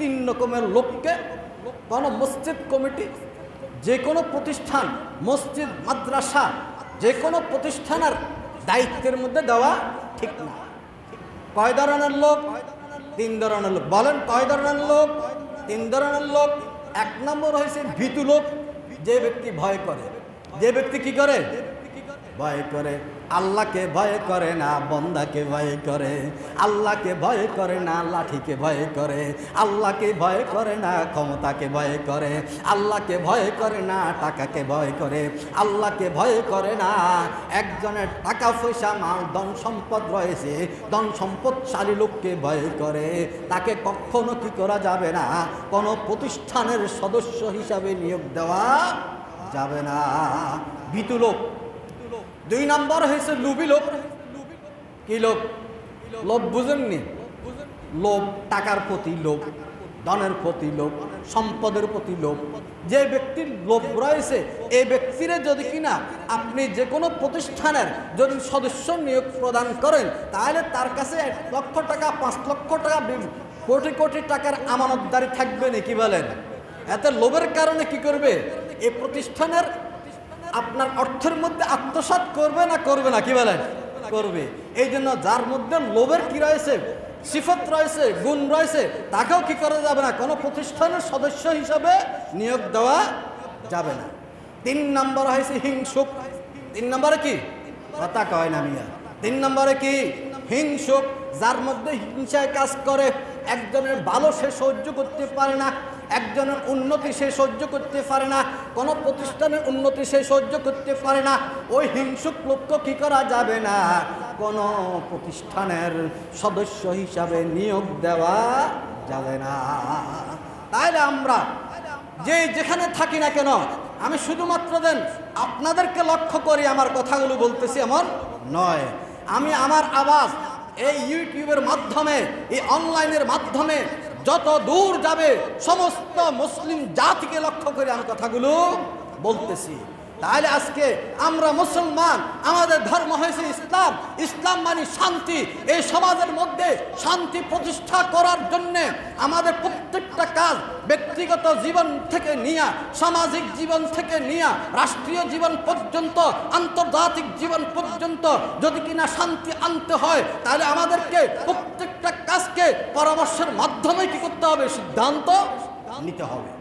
তিন রকমের লোককে কোনো মসজিদ কমিটি, যে কোনো প্রতিষ্ঠান, মসজিদ, মাদ্রাসা, যে কোনো প্রতিষ্ঠানের দায়িত্বের মধ্যে দেওয়া ঠিক না। কয় ধরনের লোক? তিন ধরনের লোক। বলেন কয় ধরনের লোক? তিন ধরনের লোক। এক নম্বর হয়েছে ভীতু লোক, যে ব্যক্তি ভয় করে। যে ব্যক্তি কি করে? ভয় করে। আল্লাহকে ভয় করে না, বন্দাকে ভয় করে। আল্লাহকে ভয় করে না, লাঠিকে ভয় করে। আল্লাহকে ভয় করে না, ক্ষমতাকে ভয় করে। আল্লাহকে ভয় করে না, টাকাকে ভয় করে। আল্লাহকে ভয় করে না, একজনের টাকা পয়সা মাল, ধন সম্পদ রয়েছে, ধন সম্পদশালী লোককে ভয় করে। তাকে কখনো কি করা যাবে না? কোনো প্রতিষ্ঠানের সদস্য হিসাবে নিয়োগ দেওয়া যাবে না। ভীতু লোক দুই নম্বর হয়েছে লুবি লোভ। কি লোভ? লোভ বুঝেননি? লোভ টাকার প্রতি লোভ, ধনের প্রতি লোভ, সম্পদের প্রতি লোভ। যে ব্যক্তির লোভ রয়েছে এই ব্যক্তিরে যদি কিনা আপনি যে কোনো প্রতিষ্ঠানের যদি সদস্য নিয়োগ প্রদান করেন, তাহলে তার কাছে এক লক্ষ টাকা, পাঁচ লক্ষ টাকা কোটি কোটি টাকার আমানতদারি থাকবে নাকি বলেন? এতে লোভের কারণে কি করবে? এই প্রতিষ্ঠানের আপনার অর্থের মধ্যে আত্মসাৎ করবে না করবে না? কি বলেন? করবে। এই জন্য যার মধ্যে লোভের কি রয়েছে, সিফত রয়েছে, গুণ রয়েছে, তাকেও কি করা যাবে না? কোনো প্রতিষ্ঠানের সদস্য হিসাবে নিয়োগ দেওয়া যাবে না। তিন নম্বর হয়েছে হিংসুক। তিন নম্বরে কি? কথা কয় না মিয়া। তিন নম্বরে কি? হিংসুক, যার মধ্যে হিংসায় কাজ করে। একজনের ভালো সে সহ্য করতে পারে না, একজনের উন্নতি সে সহ্য করতে পারে না, কোনো প্রতিষ্ঠানের উন্নতি সে সহ্য করতে পারে না, ওই হিংসুক লোককে কি করা যাবে না? কোনো প্রতিষ্ঠানের সদস্য হিসাবে নিয়োগ দেওয়া যাবে না। তাইলে আমরা যে যেখানে থাকি না কেন, আমি শুধুমাত্র দেন আপনাদেরকে লক্ষ্য করি আমার কথাগুলো বলতেছি, এমন নয়। আমি আমার আওয়াজ এই ইউটিউবের মাধ্যমে, এই অনলাইনের মাধ্যমে যত দূর যাবে, সমস্ত মুসলিম জাতিকে লক্ষ্য করে আমি কথাগুলো বলতেছি। তাহলে আজকে আমরা মুসলমান, আমাদের ধর্ম হয়েছে ইসলাম। ইসলাম মানে শান্তি। এই সমাজের মধ্যে শান্তি প্রতিষ্ঠা করার জন্য আমাদের প্রত্যেকটা কাজ ব্যক্তিগত জীবন থেকে নিয়ে, সামাজিক জীবন থেকে নিয়ে, রাষ্ট্রীয় জীবন পর্যন্ত, আন্তর্জাতিক জীবন পর্যন্ত যদি কিনা শান্তি আনতে হয়, তাহলে আমাদেরকে প্রত্যেকটা কাজকে পরামর্শের মাধ্যমে কি করতে হবে? সিদ্ধান্ত নিতে হবে।